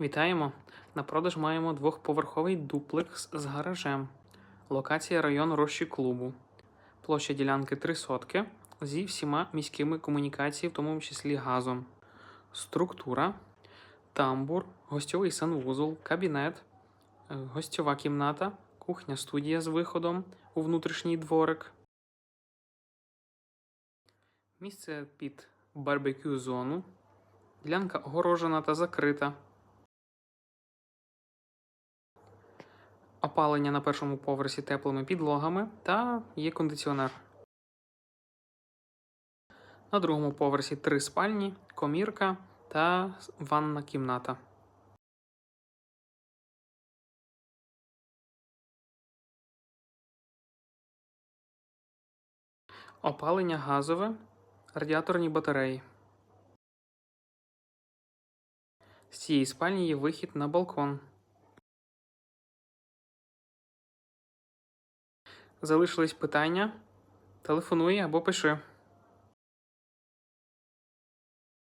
Вітаємо! На продаж маємо двохповерховий дуплекс з гаражем. Локація район Рощі клубу. Площа ділянки 3 сотки зі всіма міськими комунікаціями, в тому числі газом. Структура, тамбур, гостьовий санвузол, кабінет, е, гостьова кімната, кухня студія з виходом у внутрішній дворик. Місце під барбекю зону. Ділянка огорожена та закрита. Опалення на першому поверсі теплими підлогами та є кондиціонер. На другому поверсі три спальні, комірка та ванна кімната. Опалення газове, радіаторні батареї. З цієї спальні є вихід на балкон. Залишились питання? Телефонуй або пиши.